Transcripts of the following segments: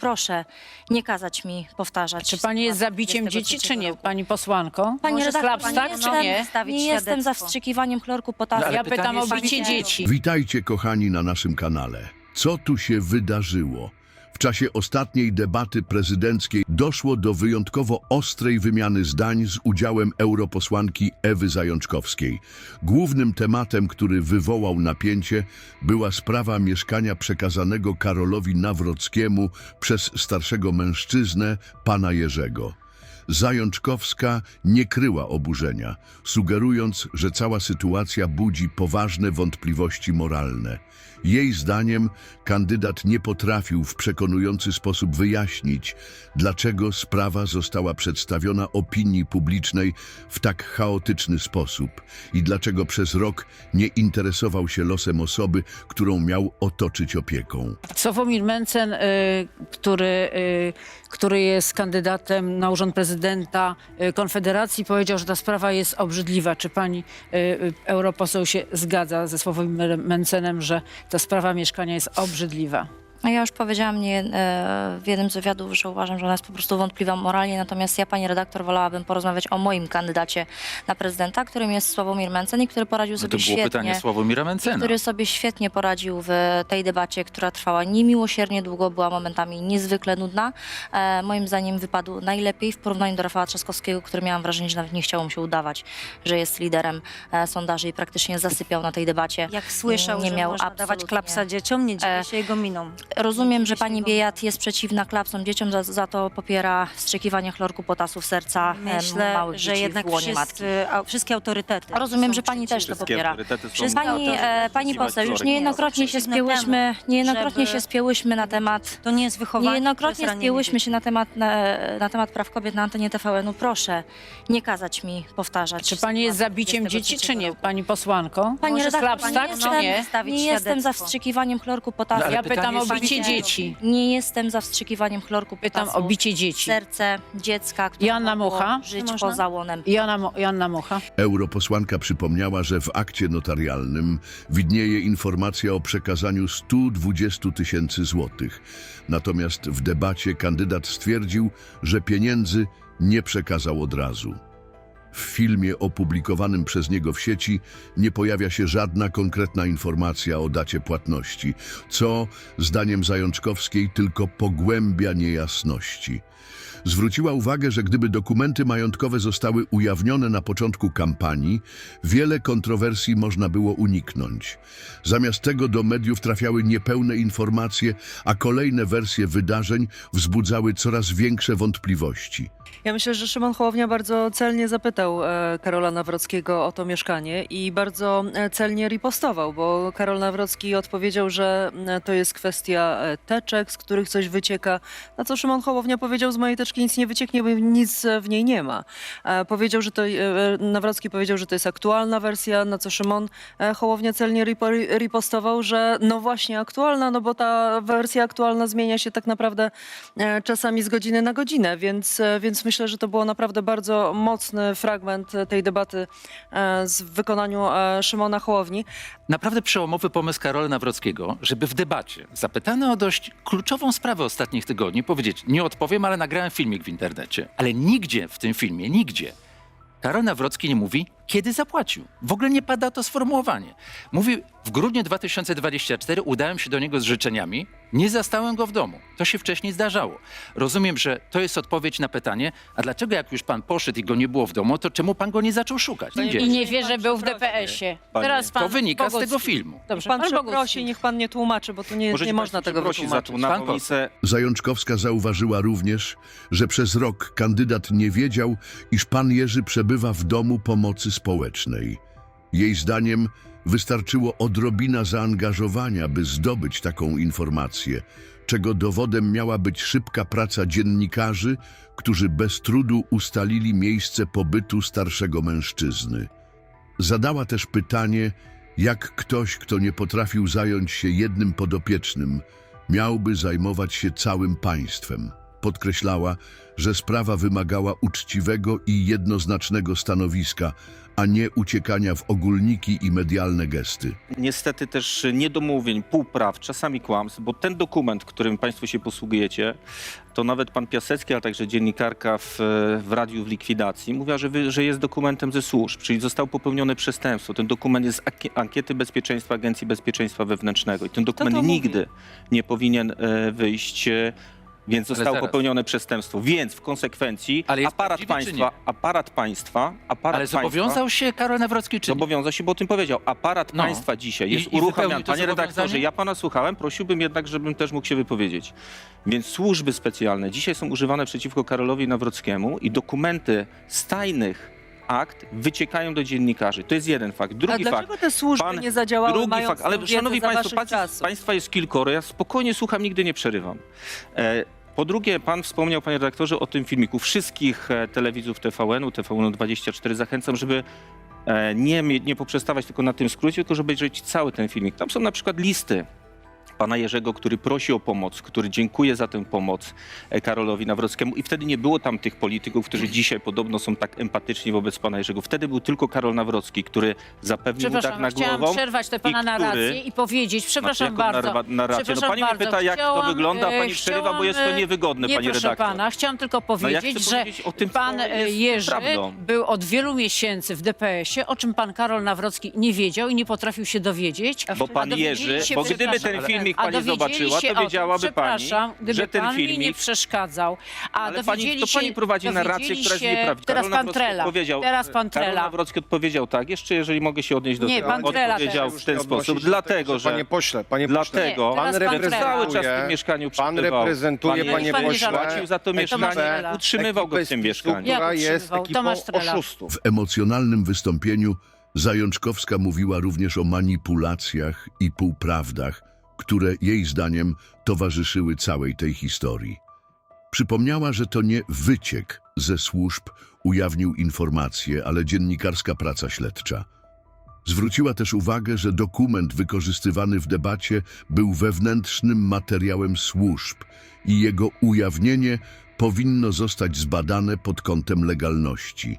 Proszę nie kazać mi powtarzać. Czy pani jest zabiciem 23 dzieci, czy nie, roku. pani posłanko? Pani Może redaktor, slaps, pani tak, nie czy nie? jestem, nie jestem za wstrzykiwaniem chlorku potasu. ale Ja pytam pytanie o jest- bicie dzieci. Witajcie kochani na naszym kanale. Co tu się wydarzyło? Czasie ostatniej debaty prezydenckiej doszło do wyjątkowo ostrej wymiany zdań z udziałem europosłanki Ewy Zajączkowskiej. Głównym tematem, który wywołał napięcie, była sprawa mieszkania przekazanego Karolowi Nawrockiemu przez starszego mężczyznę, pana Jerzego. Zajączkowska nie kryła oburzenia, sugerując, że cała sytuacja budzi poważne wątpliwości moralne. Jej zdaniem kandydat nie potrafił w przekonujący sposób wyjaśnić, dlaczego sprawa została przedstawiona opinii publicznej w tak chaotyczny sposób i dlaczego przez rok nie interesował się losem osoby, którą miał otoczyć opieką. Sławomir Mencen, y, który, y, który jest kandydatem na urząd prezydenta y, Konfederacji, powiedział, że ta sprawa jest obrzydliwa. Czy pani y, y, europoseł się zgadza ze Sławomirem Mencenem, że ta sprawa mieszkania jest obrzydliwa? Ja już powiedziałam nie, e, w jednym z wywiadów, że uważam, że ona jest po prostu wątpliwa moralnie, natomiast ja, pani redaktor, wolałabym porozmawiać o moim kandydacie na prezydenta, którym jest Sławomir Mencen i który poradził No sobie to było świetnie. pytanie Sławomira Mencena. który sobie świetnie poradził w tej debacie, która trwała niemiłosiernie długo, była momentami niezwykle nudna. E, moim zdaniem wypadł najlepiej w porównaniu do Rafała Trzaskowskiego, który miałam wrażenie, że nawet nie chciało mu się udawać, że jest liderem e, sondaży i praktycznie zasypiał na tej debacie. Jak słyszał, nie że miał można dawać klapsa dzieciom, nie dziwię E, się jego miną. Rozumiem, że pani Biejat jest przeciwna klapsom dzieciom, za, za to popiera wstrzykiwanie chlorku potasu w serca em, Myślę, małych że dzieci jednak w łonie matki. wszyscy, a, wszystkie autorytety. Rozumiem, są że pani też to przeciwne. popiera. autorytety są Wszystkie Pani, autorytety e, pani poseł, już niejednokrotnie się przeciwne spięłyśmy, niejednokrotnie żeby- się spięłyśmy na temat To nie jest wychowanie, to Niejednokrotnie jest ranienie spięłyśmy się na temat, na, na temat praw kobiet na antenie TVN-u. Proszę nie kazać mi powtarzać. Czy pani jest zabiciem dzieci, 23 czy nie, pani posłanko? Pani Może redaktor, slaps, tak, nie czy nie? jestem, nie jestem za wstrzykiwaniem chlorku potasu. No, ale Ja pytam o jest- bicie Nie. dzieci. Nie jestem za wstrzykiwaniem chlorku Pytam potasu. o bicie w dzieci. serce dziecka, które Joanna mogło Mucha? żyć Można? poza łonem. Joanna, Mo- Joanna Mucha. Europosłanka przypomniała, że w akcie notarialnym widnieje informacja o przekazaniu 120 tysięcy złotych. Natomiast w debacie kandydat stwierdził, że pieniędzy nie przekazał od razu. W filmie opublikowanym przez niego w sieci nie pojawia się żadna konkretna informacja o dacie płatności, co, zdaniem Zajączkowskiej, tylko pogłębia niejasności. Zwróciła uwagę, że gdyby dokumenty majątkowe zostały ujawnione na początku kampanii, wiele kontrowersji można było uniknąć. Zamiast tego do mediów trafiały niepełne informacje, a kolejne wersje wydarzeń wzbudzały coraz większe wątpliwości. Ja myślę, że Szymon Hołownia bardzo celnie zapytał e, Karola Nawrockiego o to mieszkanie i bardzo e, celnie ripostował, bo Karol Nawrocki odpowiedział, że e, to jest kwestia teczek, z których coś wycieka, na co Szymon Hołownia powiedział, z mojej teczki nic nie wycieknie, bo nic w niej nie ma. Powiedział, że to, Nawrocki powiedział, że to jest aktualna wersja, na co Szymon Hołownia celnie ripo- ripostował, że no właśnie aktualna, no bo ta wersja aktualna zmienia się tak naprawdę czasami z godziny na godzinę, więc, więc myślę, że to było naprawdę bardzo mocny fragment tej debaty e, w wykonaniu e, Szymona Hołowni. Naprawdę przełomowy pomysł Karola Nawrockiego, żeby w debacie, zapytany o dość kluczową sprawę ostatnich tygodni, powiedzieć, nie odpowiem, ale nagrałem filmik w internecie. Ale nigdzie w tym filmie, nigdzie, Karol Nawrocki nie mówi, kiedy zapłacił. W ogóle nie pada to sformułowanie. Mówi, w grudniu 2024 udałem się do niego z życzeniami, nie zastałem go w domu. To się wcześniej zdarzało. Rozumiem, że to jest odpowiedź na pytanie, a dlaczego jak już pan poszedł i go nie było w domu, to czemu pan go nie zaczął szukać? Panie. I nie wie, że był w DPS-ie. Teraz pan To wynika z Bogucki. tego filmu. Dobrze, Pan pan przeprosi, Bogucki. niech pan nie tłumaczy, bo tu nie, nie można tego za wytłumaczyć. tą nagłą Pan. Zajączkowska zauważyła również, że przez rok kandydat nie wiedział, iż pan Jerzy przebywa w domu pomocy społecznej. Jej zdaniem wystarczyło odrobina zaangażowania, by zdobyć taką informację, czego dowodem miała być szybka praca dziennikarzy, którzy bez trudu ustalili miejsce pobytu starszego mężczyzny. Zadała też pytanie, jak ktoś, kto nie potrafił zająć się jednym podopiecznym, miałby zajmować się całym państwem. Podkreślała, że sprawa wymagała uczciwego i jednoznacznego stanowiska, a nie uciekania w ogólniki i medialne gesty. niestety też niedomówień, półpraw, czasami kłamstw, bo ten dokument, którym Państwo się posługujecie, to nawet pan Piasecki, ale także dziennikarka w, w radiu w likwidacji mówiła, że, wy, że jest dokumentem ze służb, czyli zostało popełnione przestępstwo. Ten dokument jest z anki- ankiety bezpieczeństwa Agencji Bezpieczeństwa Wewnętrznego i ten dokument to mówi? nigdy nie powinien e, wyjść. Więc Ale zostało zaraz. popełnione przestępstwo. Więc w konsekwencji Ale jest aparat prawdziwy, czy państwa, aparat państwa, aparat Ale państwa, zobowiązał się Karol Nawrocki, czy nie? Zobowiązał się, bo o tym powiedział. Aparat No. państwa dzisiaj I- jest i wypełnił uruchamiany. to Panie redaktorze, zobowiązanie? ja pana słuchałem, prosiłbym jednak, żebym też mógł się wypowiedzieć. Więc służby specjalne dzisiaj są używane przeciwko Karolowi Nawrockiemu i dokumenty z tajnych akt wyciekają do dziennikarzy. To jest jeden fakt. A Drugi dlaczego fakt. te służby Pan- nie zadziałały, Drugi fakt, ale szanowni za państwo, państwa, jest kilkoro, ja spokojnie słucham, nigdy nie przerywam. E, po drugie, pan wspomniał, panie redaktorze, o tym filmiku. Wszystkich e, telewidzów TVN-u, TVN-24 zachęcam, żeby e, nie, nie poprzestawać tylko na tym skrócie, tylko żeby obejrzeć cały ten filmik. Tam są na przykład listy pana Jerzego, który prosi o pomoc, który dziękuje za tę pomoc e, Karolowi Nawrockiemu i wtedy nie było tam tych polityków, którzy dzisiaj podobno są tak empatyczni wobec pana Jerzego. Wtedy był tylko Karol Nawrocki, który zapewnił mu tak na chciałam głową. przerwać tę pana i który- narrację i powiedzieć, przepraszam Znaczy, jaką bardzo. narra- narrację? No pani mnie pyta, jak to chciałam, wygląda, a e, pani przerywa, bo jest to chciałam, e, niewygodne, nie, pani proszę redaktor. pana, chciałam tylko No ja powiedzieć, chcę że powiedzieć o tym, pan e, jest Jerzy prawdą. był od wielu miesięcy w DPS-ie, o czym pan Karol Nawrocki nie wiedział i nie potrafił się dowiedzieć. Bo pan Jerzy, bo gdyby przepraszam, ten filmik a pani dowiedzieli zobaczyła, się to o tym, wiedziałaby pani, przepraszam, gdyby że ten pan mi nie filmik... przeszkadzał, a Ale pani, dowiedzieli to pani się, prowadzi narrację, dowiedzieli która jest się- nieprawdziwa. Teraz Karol pan Nawrocki Trela, odpowiedział- teraz pan Karol Trela. Nawrocki odpowiedział tak, jeszcze jeżeli mogę się odnieść do Nie, tego. pan Trela odpowiedział teraz. w ten nie sposób, dlatego, tego, że... Panie pośle, panie pośle, Dlatego, Nie, pan teraz pan cały czas w reprezentuje- tym mieszkaniu pan przebywał. reprezentuje, Pan panie Jerzy pośle, płacił za to mieszkanie, utrzymywał go w tym mieszkaniu. Jak która jest utrzymywał? ekipą Tomasz Trela. oszustów. W emocjonalnym wystąpieniu Zajączkowska mówiła również o manipulacjach i półprawdach, które jej zdaniem towarzyszyły całej tej historii. Przypomniała, że to nie wyciek ze służb ujawnił informacje, ale dziennikarska praca śledcza. Zwróciła też uwagę, że dokument wykorzystywany w debacie był wewnętrznym materiałem służb i jego ujawnienie powinno zostać zbadane pod kątem legalności.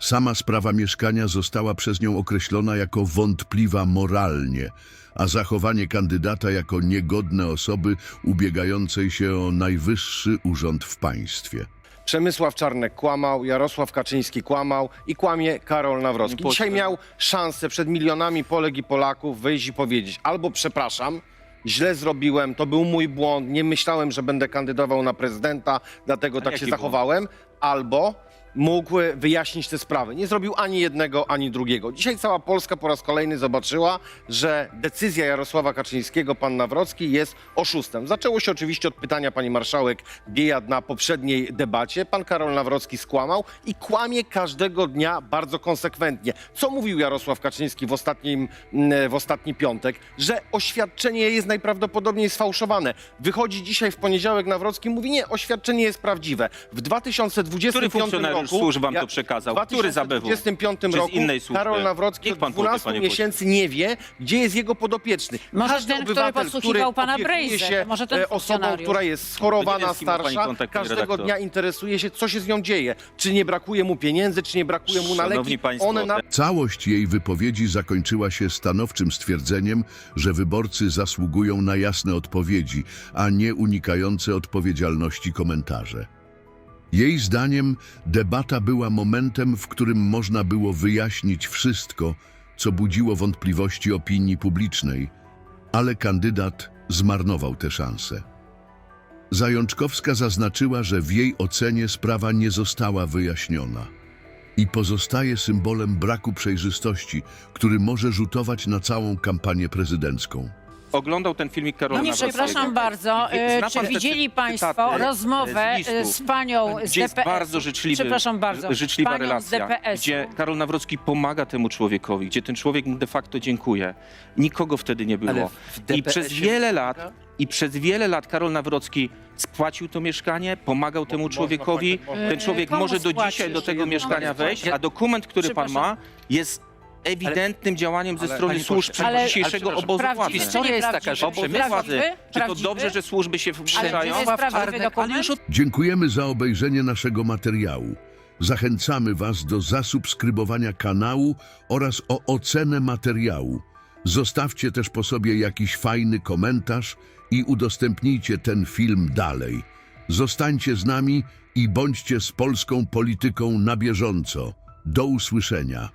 Sama sprawa mieszkania została przez nią określona jako wątpliwa moralnie, a zachowanie kandydata jako niegodne osoby ubiegającej się o najwyższy urząd w państwie. Przemysław Czarnek kłamał, Jarosław Kaczyński kłamał i kłamie Karol Nawrocki. Dzisiaj miał szansę przed milionami Polek i Polaków wyjść i powiedzieć albo przepraszam, źle zrobiłem, to był mój błąd, nie myślałem, że będę kandydował na prezydenta, dlatego A tak jaki się błąd? zachowałem, albo mógł wyjaśnić te sprawy. Nie zrobił ani jednego, ani drugiego. Dzisiaj cała Polska po raz kolejny zobaczyła, że decyzja Jarosława Kaczyńskiego, pan Nawrocki jest oszustem. Zaczęło się oczywiście od pytania pani marszałek Biejad na poprzedniej debacie. Pan Karol Nawrocki skłamał i kłamie każdego dnia bardzo konsekwentnie. Co mówił Jarosław Kaczyński w, ostatnim, mm, w ostatni piątek? Że oświadczenie jest najprawdopodobniej sfałszowane. Wychodzi dzisiaj w poniedziałek Nawrocki mówi nie, oświadczenie jest prawdziwe. W 2025 Który funkcjonariusz roku, służb wam ja- to przekazał? W Który z ABW? 2025 Czy z roku innej służby? Karol Nawrocki Niech od pan powie, 12 panie pośle. miesięcy nie wie, gdzie jest jego podopieczny. Może Każdy ten, który podsłuchiwał pana opiekuje Brejzę, się to może ten e, osobą, funkcjonariusz. która jest nie schorowana, wiem, z kim ma pani starsza, kontakt, pani każdego redaktor. dnia interesuje się, co się z nią dzieje. Czy nie brakuje mu pieniędzy, czy nie brakuje mu na Szanowni leki. państwo, One na... Całość jej wypowiedzi zakończyła się stanowczym stwierdzeniem, że wyborcy zasługują na jasne odpowiedzi, a nie unikające odpowiedzialności komentarze. Jej zdaniem debata była momentem, w którym można było wyjaśnić wszystko, co budziło wątpliwości opinii publicznej, ale kandydat zmarnował tę szansę. Zajączkowska zaznaczyła, że w jej ocenie sprawa nie została wyjaśniona i pozostaje symbolem braku przejrzystości, który może rzutować na całą kampanię prezydencką. Oglądał ten filmik Karola No przepraszam bardzo. Wie- e, zna Czy te widzieli cy- Państwo cytaty, rozmowę e, z e, listów? z panią z Gdzie jest DPS? bardzo życzliwy, Przepraszam bardzo. życzliwa panią relacja, z DPS. gdzie Karol Nawrocki pomaga temu człowiekowi, gdzie ten człowiek mu de facto dziękuje. Nikogo wtedy nie Ale było. w I DPS-ie przez wiele lat, i przez wiele lat Karol Nawrocki spłacił to mieszkanie, pomagał temu człowiekowi. Ten człowiek Komu może do dzisiaj do tego mieszkania wejść, a dokument, który pan ma, jest ewidentnym działaniem ze Ale- strony Panie służb pośle, ale- dzisiejszego ale obozu władzy. Historia jest taka, że nieprawdziwy? Obozu władzy. Czy to Prawdziwy? dobrze, że służby się dokument? Ale już od Dziękujemy za obejrzenie naszego materiału. Zachęcamy Was do zasubskrybowania kanału oraz o ocenę materiału. Zostawcie też po sobie jakiś fajny komentarz i udostępnijcie ten film dalej. Zostańcie z nami i bądźcie z polską polityką na bieżąco. Do usłyszenia.